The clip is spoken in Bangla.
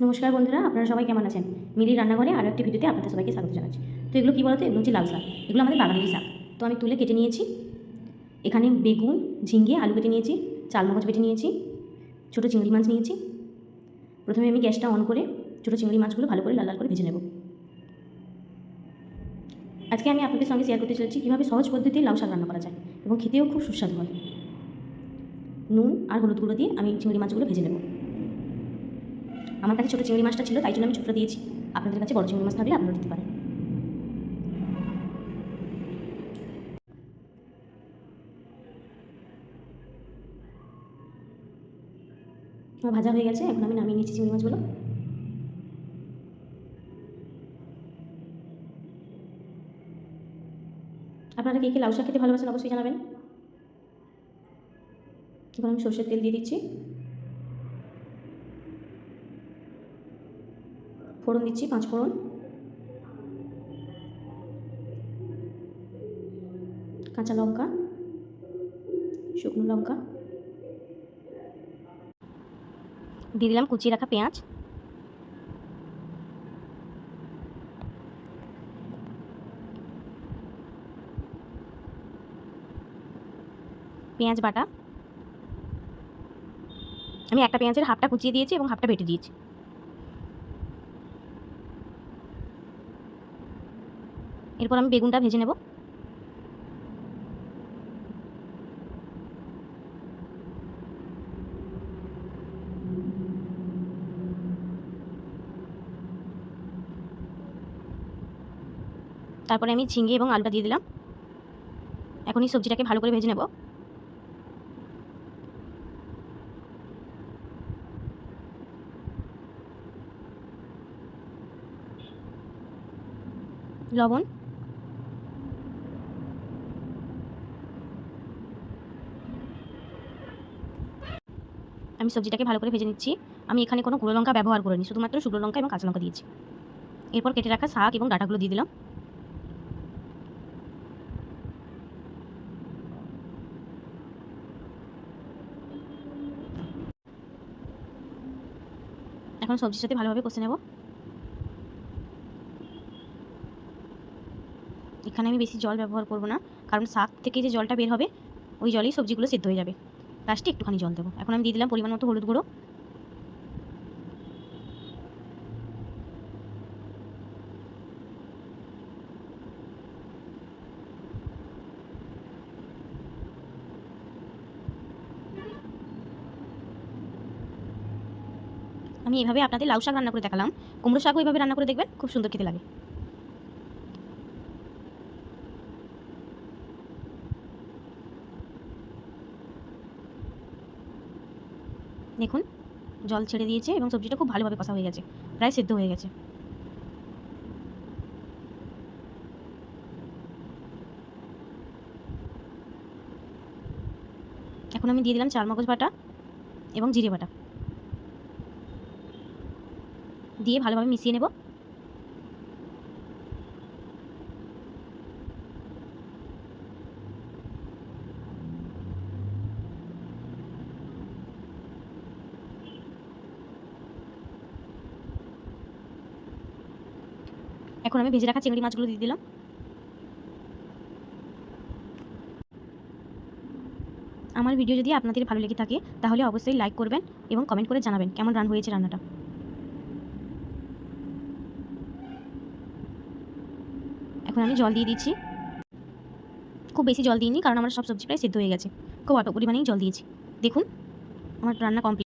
নমস্কার বন্ধুরা, আপনারা সবাই কেমন আছেন? মিলির রান্নাঘরে আরও একটি ভিডিওতে আপনাদের সবাইকে স্বাগত জানাচ্ছি। তো এগুলো কী বলতো? এগুলো হচ্ছে লাল শাক। এগুলো আমাদের বাগানেরই শাক। তো আমি তুলে কেটে নিয়েছি। এখানে বেগুন, ঝিঙ্গে, আলু কেটে নিয়েছি, চাল মগজ কেটে নিয়েছি, ছোটো চিংড়ি মাছ নিয়েছি। প্রথমে আমি গ্যাসটা অন করে ছোটো চিংড়ি মাছগুলো ভালো করে লাল লাল করে ভেজে নেব। আজকে আমি আপনাদের সঙ্গে শেয়ার করতে চলেছি কীভাবে সহজ পদ্ধতিতে লাউ শাক রান্না করা যায় এবং খেতেও খুব সুস্বাদু হয়। নুন আর হলুদ গুঁড়ো দিয়ে আমি চিংড়ি মাছগুলো ভেজে নেব। আমার কাছে ছোটো চিংড়ি মাছটা ছিল, তাই জন্য আমি ছোটো দিয়েছি। আপনাদের কাছে বড় চিংড়ি মাছ থাকলে আপনারা দিতে পারেন। আমার ভাজা হয়ে গেছে, এখন আমি নামিয়ে নিচ্ছি চিংড়ি মাছগুলো। আপনারা কে কে লাউ শাক খেতে ভালোবাসেন অবশ্যই জানাবেন। এবার আমি সর্ষের তেল দিয়ে দিচ্ছি। ফোড়ন দিচ্ছি, পাঁচ ফোড়ন। কাঁচা লঙ্কা, শুকনো লঙ্কা। দিয়ে দিলাম কুচিয়ে রাখা পেঁয়াজ। পেঁয়াজ বাটা। আমি একটা পেঁয়াজের হাফটা কুচিয়ে দিয়েছি এবং হাফটা বেটে দিয়েছি। এরপর আমি বেগুনটা ভেজে নেব। তারপরে আমি ঝিঙ্গে এবং আলুটা দিয়ে দিলাম। এখন এই সবজিটাকে ভালো করে ভেজে নেব। লবণ। আমি সবজিটাকে ভালো করে ভেজে নিচ্ছি। আমি এখানে কোনো গুঁড়ো লঙ্কা ব্যবহার করিনি, শুধুমাত্র শুকনো লঙ্কা এবং কাঁচা লঙ্কা দিয়েছি। এরপর কেটে রাখা শাক এবং ডাটাগুলো দিয়ে দিলাম। এখন সবজির সাথে ভালোভাবে কষে নেব। এখানে আমি বেশি জল ব্যবহার করব না, কারণ শাক থেকে যে জলটা বের হবে, ওই জলেই সবজিগুলো সেদ্ধ হয়ে যাবে। লাস্টে একটুখানি জল দেবো। এখন আমি দিয়ে দিলাম পরিমাণ মতো হলুদ গুঁড়ো। আমি এভাবে আপনাদের লাউ শাক রান্না করে দেখালাম। কুমড়ো শাকও এইভাবে রান্না করে দেখবেন, খুব সুন্দর খেতে লাগে। দেখুন, জল ছেড়ে দিয়েছে এবং সবজিটা খুব ভালোভাবে কষা হয়ে গেছে, প্রায় সেদ্ধ হয়ে গেছে। এখন আমি দিয়ে দিলাম চাল মগজ বাটা এবং জিরে বাটা। দিয়ে ভালোভাবে মিশিয়ে নেব। এখন আমি ভেজে রাখা চিংড়ি মাছগুলো দিয়ে দিলাম। আমার ভিডিও যদি আপনাদের ভালো লেগে থাকে, তাহলে অবশ্যই লাইক করবেন এবং কমেন্ট করে জানাবেন কেমন রান হয়েছে রান্নাটা। এখন আমি জল দিয়ে দিচ্ছি। খুব বেশি জল দিইনি, কারণ আমার সব সবজি প্রায় সেদ্ধ হয়ে গেছে। খুব অল্প পরিমাণেই জল দিয়েছি। দেখুন, আমার রান্না কমপ্লিট